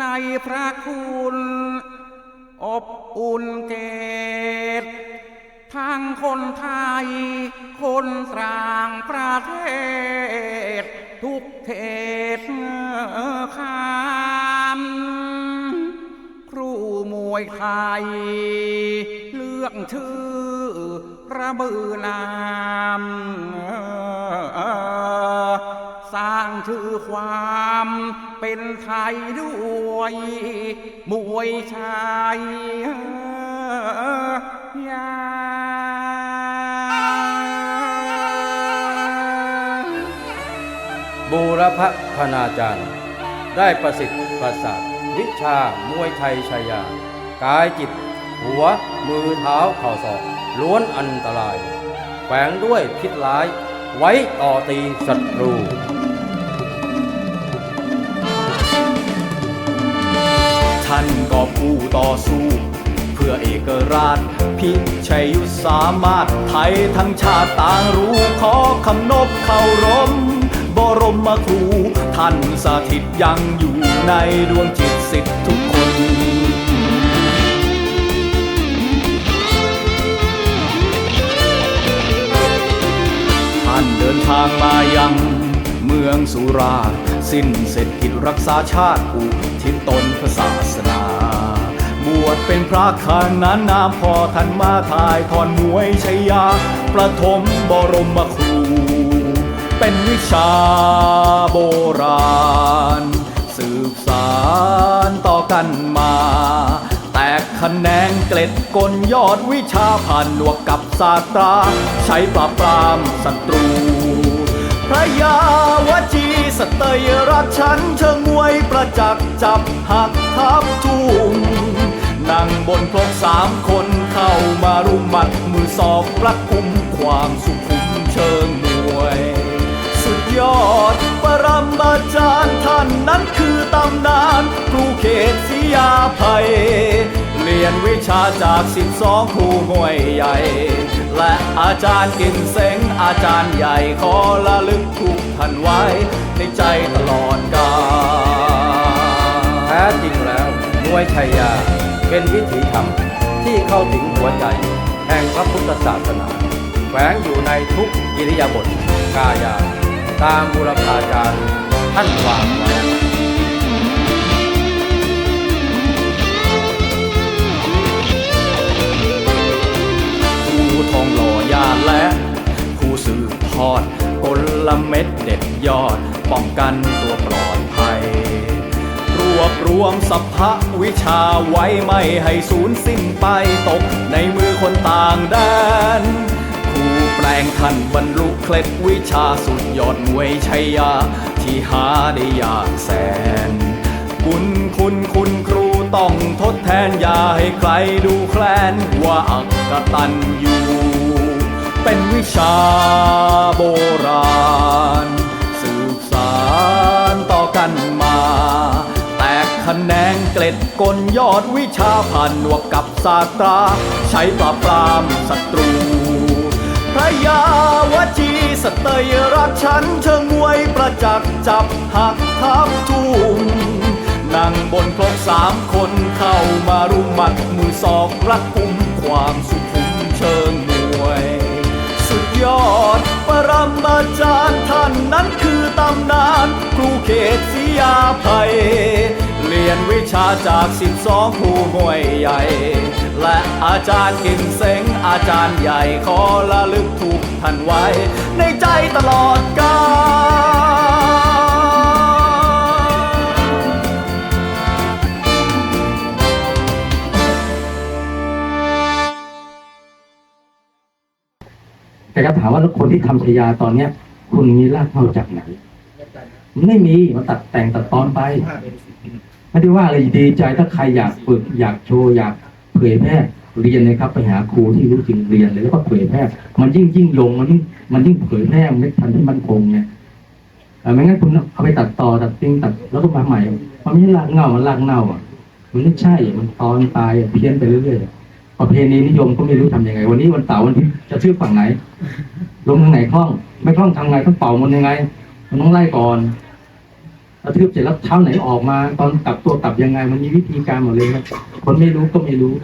ในพระคุณอบอุ่นเกตทั้งคนไทย คนต่างประเทศ ทุกเขตคามครูมวยไทย เลือกชื่อระบือนาม สร้างชื่อความเป็นไทยด้วย มวยชายยาบูรพคณาจารย์ ได้ประสิทธิ์ประสาทวิชามวยไทยชายา กายจิต หัว มือเท้าเข่าศอก ล้วนอันตรายแฝงด้วยพิษร้ายไว้ต่อตีศัตรูานก็ผู้ต่อสู้ เพื่อเอกราช พิชัยยุทธสามารถไทยทั้งชาติต่างรู้ขอคำนบเคารม บรมครู ท่านสถิตยังอยู่ในดวงจิตสิทธิทุกคนท่านเดินทางมายังเมืองสุราษฎร์ สิ้นเสร็จกิจรักษาชาติอุทิศตนพระศาสนา บวชเป็นพระขนานนามพอท่านมาถ่ายทอนมวยชัยยา ประถมบรมครู เป็นวิชาโบราณ สืบสารต่อกันมา แตกคะแนนเกล็ดกลยอดวิชาผ่านหนวกกับศาสตรา ใช้ปราบปรามศัตรู พระยาวจี สเตยรักฉันเชิงมวยประจักษ์จับหักทับทุ่งนั่งบนพลกสามคนเข้ามารุมหมัดมือศอกรักคุมความสุขุมเชิงมวย สุดยอดปรมาจารย์ท่านนั้นคือตำนานครูเขตศรียาภัย เรียนวิชาจากสิบสองครูห่วยใหญ่ และอาจารย์กินเซ็งอาจารย์ใหญ่ขอละลึกทุกท่านไว้ ในใจตลอดกาลแท้จริงแล้วมวยชายาเป็นวิถีธรรมที่เข้าถึงหัวใจ แห่งพระพุทธศาสนาแฝงอยู่ในทุกอิริยาบถกายา ตามบุรพาจารย์ท่านวางไว้ ยอดป้องกันตัวปลอดภัย รวบรวมสัพพะวิชาไว้ไม่ให้สูญสิ้นไปตกในมือคนต่างแดนครูแปลงท่านบรรลุเคล็ดวิชาสุดยอดมวยชัยยา ที่หาได้ยากแสน บุญคุณคุณครูต้องทดแทนอย่าให้ใครดูแคลนว่าอักตันอยู่เป็นวิชาโบราณารต่อกันมา แตกคะแนนเกล็ดกลยอดวิชาผ่านหนวกกับศาสตรา ใช้ปราบปรามศัตรู พระยาวจีสเตยรักฉันเชิงมวยประจักษ์จับหักทับทุ่งนั่งบนพลกสามคนเข้ามารุมมัดมือศอกรักกุมความสุขุมเชิงมวย สุดยอดปรมาจารย์ท่านนั้น ตำนานครูเขตศรียาภัย เรียนวิชาจากสิบสองครูห่วยใหญ่ และอาจารย์กินเซ็งอาจารย์ใหญ่ขอละลึกทุกท่านไว้ ในใจตลอดกาลแต่ก็ถามว่าคนที่ทำชายาตอนเนี้ย คุณมีรากเท่าจากไหน ไม่มีมันตัดแต่งตัดตอนไป ไม่ได้ว่าอะไรดีใจถ้าใครอยากฝึกอยากโชว์อยากเผยแพร่เรียนเลยครับ ไปหาครูที่รู้จริงเรียนเลยแล้วก็เผยแพร่มันยิ่งยิ่งลงมันยิ่งมันยิ่งเผยแพร่มันไม่ทันที่มันคงไงเออไม่งั้นคุณเอาไปตัดต่อตัดติ้งตัดแล้วก็มาใหม่มันไม่ใช่รากเงามันรากเน่าอะ มันไม่ใช่มันตอนตายเพี้ยนไปเรื่อยๆประเพณีนิยมก็ไม่รู้ทำยังไง วันนี้วันเสาร์วันที่จะชื่อฝั่งไหนลงทางไหนคล่อง ไม่คล่องทำไงต้องเป่ามันยังไง มันต้องไล่ก่อนกระทืบเสร็จแล้วเช้าไหนออกมา ตอนกลับตัวกลับยังไง มันมีวิธีการหมดเลยครับคนไม่รู้ก็ไม่รู้